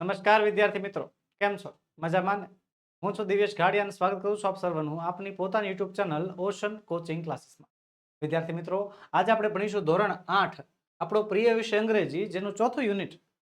નમસ્કાર વિદ્યાર્થી મિત્રો, કેમ છો? મજામાં ને? હું છું દિવ્યેશ ઘાડિયા અને સ્વાગત કરું છું આપ સર્વનું આપની પોતાની યુટ્યુબ ચેનલ ઓશન કોચિંગ ક્લાસીસમાં. વિદ્યાર્થી મિત્રો, આજે આપણે ભણીશું ધોરણ આઠ, આપણો પ્રિય વિષય અંગ્રેજી, જેનું ચોથું યુનિટ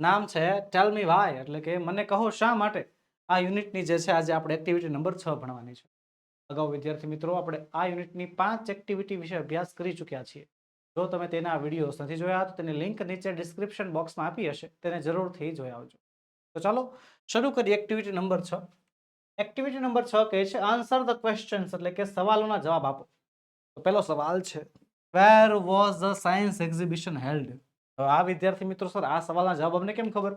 નામ છે ટેલ મી વાય એટલે કે મને કહો શા માટે? આ યુનિટની જે છે, આજે આપણે એક્ટિવિટી નંબર છ ભણવાની છે. અગાઉ વિદ્યાર્થી મિત્રો, આપણે આ યુનિટની પાંચ એક્ટિવિટી વિશે અભ્યાસ કરી ચૂક્યા છીએ. જો તમે તેના વિડીયોઝ નથી જોયા, તો તેની લિંક નીચે ડિસ્ક્રિપ્શન બોક્સમાં આપી હશે, તેને જરૂરથી જોઈ આવજો. તો ચાલો શરૂ કરીએ. એક્ટિવિટી નંબર છ. એક્ટિવિટી નંબર છ કહે છે આન્સર ધ ક્વેશ્ચન્સ એટલે કે સવાલોના જવાબ આપો. તો પહેલો સવાલ છે where was the science exhibition held તો આ વિદ્યાર્થી મિત્રો, સર, આ સવાલના જવાબ અમને કેમ ખબર?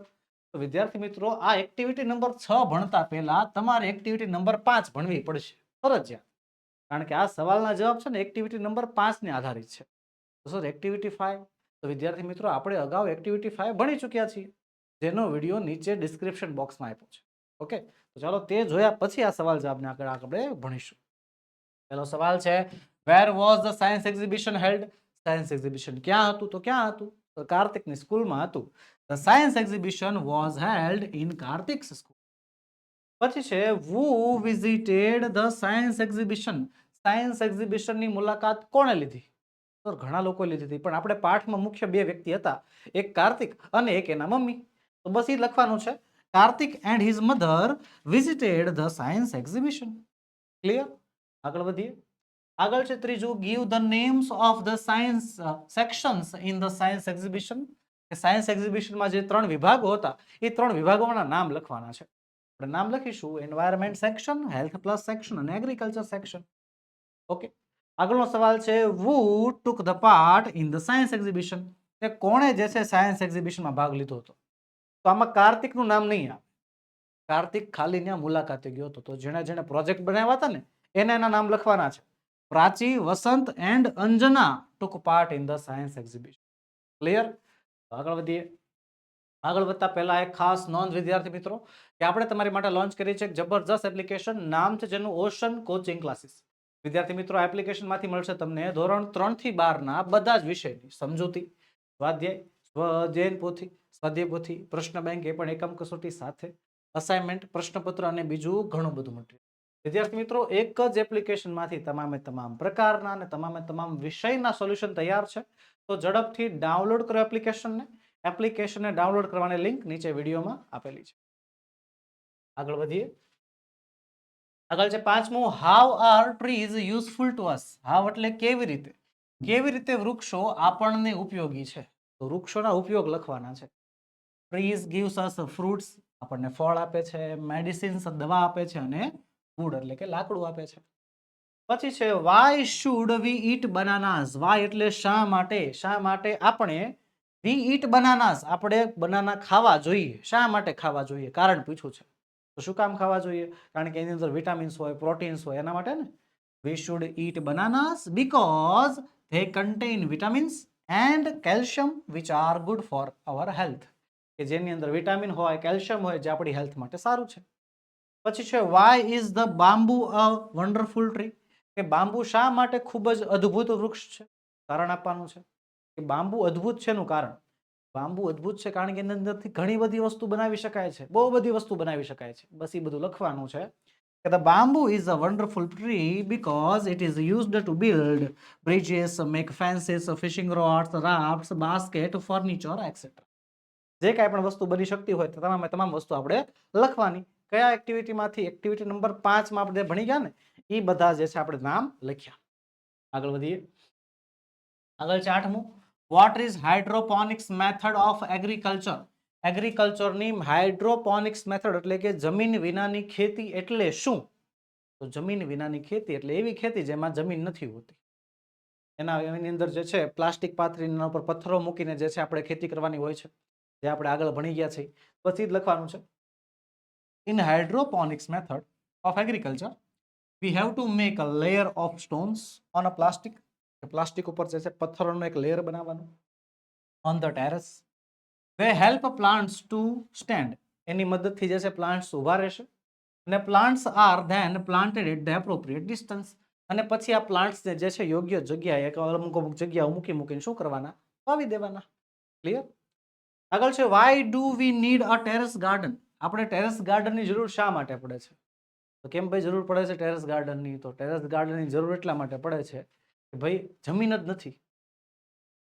તો વિદ્યાર્થી મિત્રો, આ એક્ટિવિટી નંબર છ ભણતા પહેલા તમારે એક્ટિવિટી નંબર પાંચ ભણવી પડશે. ફરજિયાત. કારણ કે આ સવાલના જવાબ છે ને એક્ટિવિટી નંબર પાંચને આધારિત છે. તો સર એક્ટિવિટી ફાઈવ તો વિદ્યાર્થી મિત્રો, આપણે અગાઉ એક્ટિવિટી ફાઈવ ભણી ચૂક્યા છીએ. જેનો વીડિયો નીચે ડિસ્ક્રિપ્શન બોક્સમાં આપ્યો છે. ઓકે? તો ચાલો તે જોયા પછી આ સવાલ જવાબને આગળ આપણે ભણીશું. પહેલો સવાલ છે where was the science exhibition held science exhibition ક્યાં હતું? તો ક્યાં હતું? તો કાર્તિકની સ્કૂલમાં હતું. The science exhibition was held in Kartik school પછી છે who visited the science exhibition science એક્ઝિબિશનની મુલાકાત કોણે લીધી? તો ઘણા લોકો લીધી હતી, પણ આપણે પાઠમાં મુખ્ય બે વ્યક્તિ હતા, એક કાર્તિક અને એક એના મમ્મી. તો બસ એ લખવાનું છે. Kartik and his mother visited the science exhibition clear આગળ વધીએ. આગળ છે ત્રીજું give the names of the science sections in the science exhibition science એક્ઝિબિશનમાં જે ત્રણ વિભાગો હતા, એ ત્રણ વિભાગોના નામ લખવાના છે. આપણે નામ લખીશું environment section health plus section અને એગ્રીકલ્ચર સેક્શન ઓકે આગળનો સવાલ છે who took the part in the science exhibition એ કોણે જે છે સાયન્સ એક્ઝિબિશનમાં ભાગ લીધો હતો? તો આમાં કાર્તિકનું નામ નહીં આવે. કાર્તિક ખાલી ત્યાં મુલાકાતે ગયો હતો. તો જેણે જેણે પ્રોજેક્ટ બનાવ્યા હતા ને, એને એના નામ લખવાના છે. Prachi Vasant and Anjana took part in the science exhibition clear આગળ વધીએ. આગળ વધતા પહેલા એક ખાસ નોંધ, વિદ્યાર્થી મિત્રો, કે આપણે તમારી માટે લોન્ચ કરી છે એક જબરજસ્ત એપ્લિકેશન નામ છે જેનું ઓશન કોચિંગ ક્લાસીસ વિદ્યાર્થી મિત્રો, આ એપ્લિકેશનમાંથી મળશે તમને ધોરણ ત્રણથી બારના બધા જ વિષયની સમજૂતી. સ્વાધ્યાય સ્વજૈન પોથી સ્વાધ્યાય પોથી પ્રશ્ન બેંક એ પણ એકમ કસોટી સાથે અસાઇનમેન્ટ પ્રશ્નપત્ર અને બીજું ઘણું બધું મટીરિયલ. વિદ્યાર્થી મિત્રો, એક જ એપ્લિકેશનમાંથી તમામે તમામ પ્રકારના અને તમામે તમામ વિષયના સોલ્યુશન તૈયાર છે. તો ઝડપથી ડાઉનલોડ કરો એપ્લિકેશનને એપ્લિકેશનને ડાઉનલોડ કરવાની લિંક નીચે વિડીયોમાં આપેલી છે. આગળ વધીએ. આગળ છે પાંચમું how are trees useful to us how એટલે કેવી રીતે? કેવી રીતે વૃક્ષો આપણને ઉપયોગી છે? તો વૃક્ષોના ઉપયોગ લખવાના છે. ટ્રીઝ ગીવ્સ અસ ફ્રૂટ્સ આપણને ફળ આપે છે મેડિસિન્સ દવા આપે છે અને ફૂડ એટલે કે લાકડું આપે છે. પછી છે why should we eat bananas why એટલે શા માટે? શા માટે આપણે વી ઈટ બનાનાસ આપણે બનાના ખાવા જોઈએ. શા માટે ખાવા જોઈએ? કારણ પૂછ્યું છે. તો શું કામ ખાવા જોઈએ? કારણ કે એની અંદર વિટામિન્સ હોય પ્રોટીન્સ હોય, એના માટે ને? We should eat bananas because they contain vitamins and calcium which are good for our health કે જેની અંદર વિટામિન હોય, કેલ્શિયમ હોય, જે આપણી હેલ્થ માટે સારું છે. પછી છે why is the bamboo a wonderful tree કે બાંબુ શા માટે ખૂબ જ અદ્ભુત વૃક્ષ છે? કારણ આપવાનું છે કે બાંબુ અદ્ભુત છે એનું કારણ. બાંબુ અદ્ભુત છે કારણ કે એની અંદરથી ઘણી બધી વસ્તુ બનાવી શકાય છે. બહુ બધી વસ્તુ બનાવી શકાય છે. બસ એ બધું લખવાનું છે કે the bamboo is a wonderful tree because it is used to build bridges make fences fishing rods raft basket furniture etcetera જે કાંઈ પણ વસ્તુ બની શકતી હોય તો તમામે તમામ વસ્તુ આપણે લખવાની. કયા એક્ટિવિટીમાંથી એક્ટિવિટી નંબર પાંચમાં આપણે ભણી ગયા ને એ બધા જે છે આપણે નામ લખ્યા. આગળ વધીએ. આગળ છે આઠમું what is hydroponics method of agriculture એગ્રીકલ્ચરની hydroponics method એટલે કે જમીન વિનાની ખેતી એટલે શું? તો જમીન વિનાની ખેતી એટલે એવી ખેતી જેમાં જમીન નથી હોતી. એના, એની અંદર જે છે, પ્લાસ્ટિક પાથરીના ઉપર પથ્થરો મૂકીને જે છે આપણે ખેતી કરવાની હોય છે. જે આપણે આગળ ભણી ગયા છે પછી જ લખવાનું છે. In hydroponics method of agriculture we have to make a layer of stones on a plastic plastic ઉપર જે છે પથ્થરોનું એક લેયર બનાવવાનું. On the terrace we help plants to stand એની મદદથી જે છે પ્લાન્ટ્સ ઊભા રહેશે. અને plants are then planted at the appropriate distance અને પછી આ પ્લાન્ટ્સને જે છે યોગ્ય જગ્યાએ, અમુક અમુક જગ્યાઓ મૂકી મૂકીને શું કરવાના? વાવી દેવાના. ક્લિયર આગળ છે why do we need a terrace garden આપણે ટેરેસ ગાર્ડનની જરૂર શા માટે પડે છે? તો કેમ ભાઈ જરૂર પડે છે ટેરેસ ગાર્ડનની તો ટેરેસ ગાર્ડનની જરૂર એટલા માટે પડે છે કે ભાઈ જમીન જ નથી.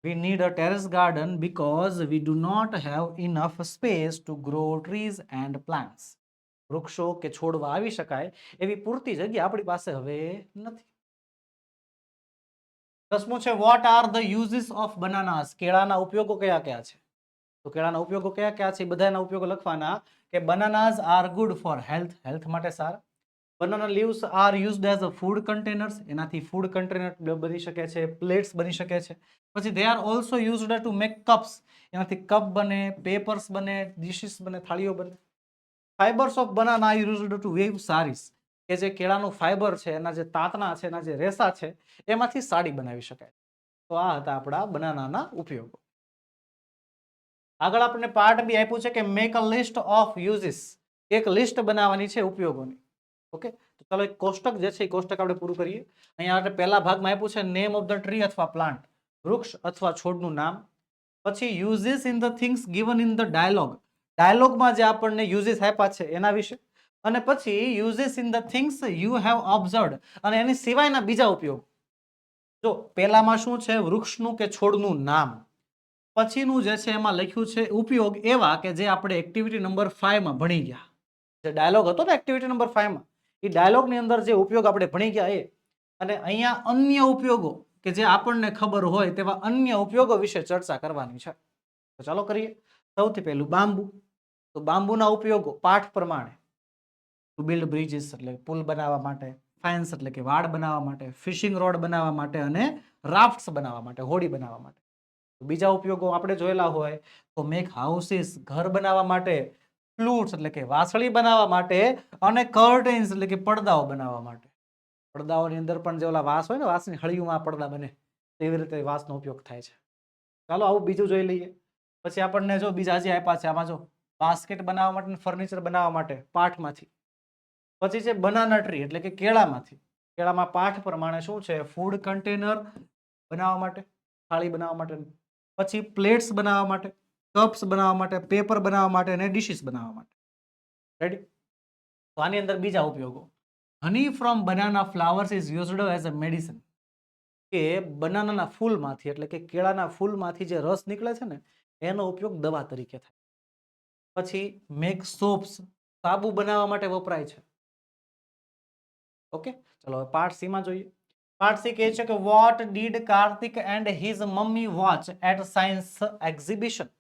We need a terrace garden because we do not have enough space to grow trees and plants વૃક્ષો કે છોડવા આવી શકાય એવી પૂરતી જગ્યા આપણી પાસે હવે નથી. દસમું છે what are the uses of bananas કેળાના ઉપયોગો કયા કયા છે? તો કેળાના ઉપયોગો કયા કયા છે? બધાના ઉપયોગો લખવાના કે bananas are good for health health માટે સારા. Banana leaves are used as a food containers એનાથી ફૂડ કન્ટેનર બની શકે છે પ્લેટ્સ બની શકે છે. પછી they are also used to make cups એનાથી કપ બને પેપર્સ બને ડિશિસ બને, થાળીઓ બને. Fibres of banana used to weave saris કે જે કેળાનું ફાઇબર છે, એના જે તાંતના છે, એના જે રેસા છે, એમાંથી સાડી બનાવી શકાય. તો આ હતા આપણા બનાનાના ઉપયોગો. આગળ આપણને પાર્ટ બી આપ્યું છે કે make a list of uses એક લિસ્ટ બનાવવાની છે ઉપયોગોની. ઓકે તો ચાલો એક કોષ્ટક જે છે એ કોષ્ટક આપણે પૂરું કરીએ. અહીંયા આપણે પહેલા ભાગમાં આપ્યું છે નેમ ઓફ ધ ટ્રી અથવા પ્લાન્ટ વૃક્ષ અથવા છોડનું નામ. પછી uses in the things given in the dialogue ડાયલોગમાં જે આપણને યુઝિસ આપ્યા છે એના વિશે. અને પછી uses in the things you have observed અને એની સિવાયના બીજા ઉપયોગ. જો પહેલામાં શું છે? વૃક્ષનું કે છોડનું નામ. પછીનું જે છે એમાં લખ્યું છે, ઉપયોગ એવા કે જે આપણે એક્ટિવિટી નંબર ફાઈવમાં ભણી ગયા. જે ડાયલોગ હતો ને એક્ટિવિટી નંબર ફાઈવમાં એ ડાયલોગની અંદર જે ઉપયોગ આપણે ભણી ગયા એ, અને અહીંયા અન્ય ઉપયોગો કે જે આપણને ખબર હોય તેવા અન્ય ઉપયોગો વિશે ચર્ચા કરવાની છે. તો ચાલો કરીએ. સૌથી પહેલું બાંબુ. તો બાંબુના ઉપયોગો પાઠ પ્રમાણે. ટુ બિલ્ડ બ્રિજીસ એટલે પુલ બનાવવા માટે ફાઇન્સ એટલે કે વાડ બનાવવા માટે ફિશિંગ રોડ બનાવવા માટે અને રાફ્ટ્સ બનાવવા માટે, હોડી બનાવવા માટે. બીજા ઉપયોગો આપણે જોયેલા હોય તો મેક હાઉસીસ ઘર બનાવવા માટે ફ્લૂટ્સ એટલે કે વાસળી બનાવવા માટે અને કર્ટેન્સ એટલે કે પડદાઓ બનાવવા માટે. પડદાઓની અંદર પણ જે ઓલા વાસ હોય ને, વાસની હળિયુંમાં પડદા બને, તેવી રીતે વાસનો ઉપયોગ થાય છે. ચાલો આવું બીજું જોઈ લઈએ. પછી આપણને જો બીજા જે આપ્યા છે, આમાં જો બાસ્કેટ બનાવવા માટે ફર્નિચર બનાવવા માટે પાઠમાંથી. પછી છે બનાના ટ્રી એટલે કે કેળામાંથી. કેળામાં પાઠ પ્રમાણે શું છે? ફૂડ કન્ટેનર બનાવવા માટે, થાળી બનાવવા માટે પછી પ્લેટ્સ બનાવવા માટે, કપ્સ બનાવવા માટે, પેપર બનાવવા માટે અને ડિશિસ બનાવવા માટે. રેડી તો આની અંદર બીજા ઉપયોગો. Honey from banana flowers is used as a medicine કે બનાનાના ફૂલમાંથી, એટલે કે કેળાના ફૂલમાંથી જે રસ નીકળે છે ને, એનો ઉપયોગ દવા તરીકે થાય. પછી મેક સોપ્સ સાબુ બનાવવા માટે વપરાય છે. ઓકે ચલો, હવે પાર્ટ સીમાં જોઈએ. પાર્ટ સી કહે છે કે what did Kartik and his mummy watch at science exhibition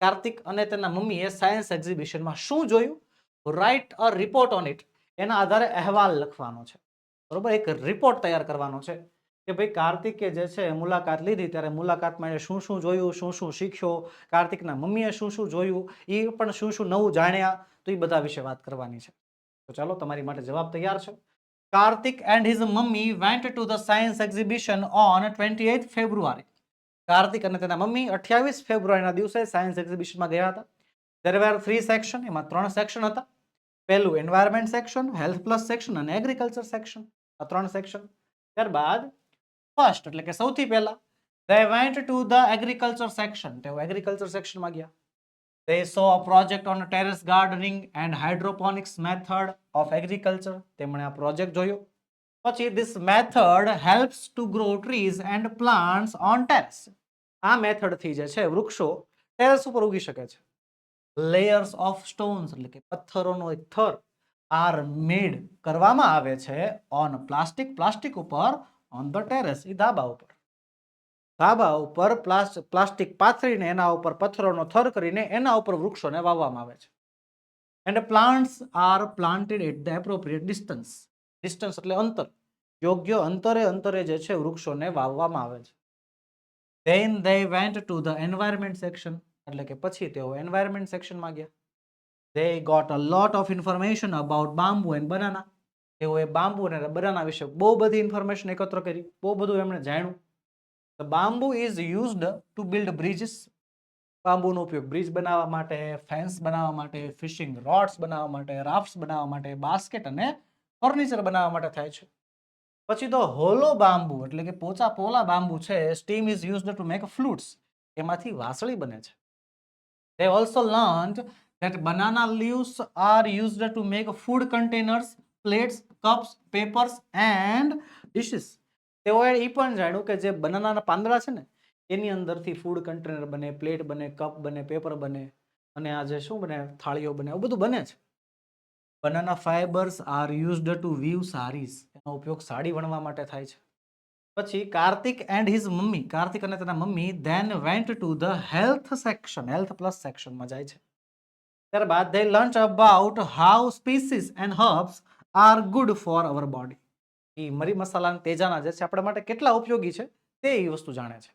Kartik અને તેના મમ્મીએ સાયન્સ એક્ઝિબિશનમાં શું જોયું? Write a report on it એના આધારે અહેવાલ લખવાનો છે. બરોબર? એક રિપોર્ટ તૈયાર કરવાનો છે કે ભાઈ કાર્તિકે જે છે મુલાકાત લીધી. ત્યારે મુલાકાતમાં એણે શું શું જોયું? શું શું શીખ્યો? કાર્તિકના મમ્મીએ શું શું જોયું? એ પણ શું શું નવું જાણ્યા? તો એ બધા વિશે વાત કરવાની છે. તો ચાલો, તમારી માટે જવાબ તૈયાર છે. Kartik and his mummy went to the science exhibition on twenty eight February Kartik અને તેના મમ્મી અઠ્યાવીસ ફેબ્રુઆરીના દિવસે સાયન્સ એક્ઝિબિશનમાં ગયા હતા. There were થ્રી સેક્શન એમાં ત્રણ સેક્શન હતા. પહેલું environment section health plus section અને એગ્રીકલ્ચર સેક્શન આ ત્રણ સેક્શન ત્યારબાદ ફર્સ્ટ એટલે કે સૌથી પહેલા, they went to the agriculture section. તેઓ એગ્રીકલ્ચર સેક્શનમાં ગયા. They saw a project on terrace gardening and hydroponics method of agriculture તેમણે આ પ્રોજેક્ટ જોયો પછી this method helps to grow trees and plants on terrace આ મેથડથી જે છે વૃક્ષો ટેરેસ ઉપર ઉગી શકે છે Layers of stones એટલે કે પથ્થરોનો એક થર આર મેડ કરવામાં આવે છે ઓન પ્લાસ્ટિક પ્લાસ્ટિક ઉપર ઓન ધ ટેરેસ એ ધાબા ઉપર ધાબા ઉપર પ્લાસ્ટિક પાથરીને એના ઉપર પથ્થરોનો થર કરીને એના ઉપર વૃક્ષોને વાવવામાં આવે છે. And plants are planted at the appropriate distance distance એટલે અંતર. યોગ્ય અંતરે અંતરે જે છે વૃક્ષોને વાવવામાં આવે છે. Then they went to the environment section એટલે કે પછી તેઓ એન્વાયરમેન્ટ સેક્શનમાં ગયા. They got a lot of information about bamboo and banana તેઓએ બાંબુ અને બનાના વિશે બહુ બધી ઇન્ફોર્મેશન એકત્ર કરી. બહુ બધું એમણે જાણ્યું. The bamboo is used to build bridges બાંબુનો ઉપયોગ બ્રિજ બનાવવા માટે ફેન્સ બનાવવા માટે ફિશિંગ રોડ્સ બનાવવા માટે રાફ્ટ્સ બનાવવા માટે બાસ્કેટ અને ફર્નિચર બનાવવા માટે થાય છે. પછી તો હોલો બાંબુ એટલે કે પોચા પોલા બાંબુ છે stem is used to make flutes એમાંથી વાસળી બને છે. They also learned that banana leaves are used to make food containers, plates, cups, papers, and dishes. તેઓએ એ પણ જાણ્યું કે જે બનાનાના પાંદડા છે ને, એની અંદરથી ફૂડ કન્ટેનર બને પ્લેટ બને કપ બને પેપર બને અને આ જે શું બને, થાળીઓ બને, એવું બધું બને છે. Banana fibres are used to weave saris એનો ઉપયોગ સાડી વણવા માટે થાય છે. પછી Kartik and his mummy, Kartik અને તેના mummy then went to the health section health plus સેક્શનમાં જાય છે. ત્યારબાદ they learn about how spices and herbs are good for our body એ મરી મસાલા તેજાના જે છે, આપણા માટે કેટલા ઉપયોગી છે, તે એ વસ્તુ જાણે છે.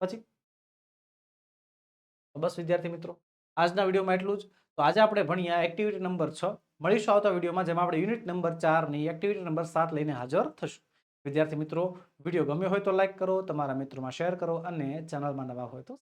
પછી? બસ, વિદ્યાર્થી મિત્રો, આજના વિડીયોમાં એટલું જ. તો આજે આપણે ભણ્યા એક્ટિવિટી નંબર છ. મળીશું આવતા વિડીયોમાં, જેમાં આપણે યુનિટ નંબર ચારની એક્ટિવિટી નંબર સાત લઈને હાજર થશું. વિદ્યાર્થી મિત્રો, વીડિયો ગમ્યો હોય તો લાઈક કરો, તમારા મિત્રોમાં શેર કરો અને ચેનલમાં નવા હોય તો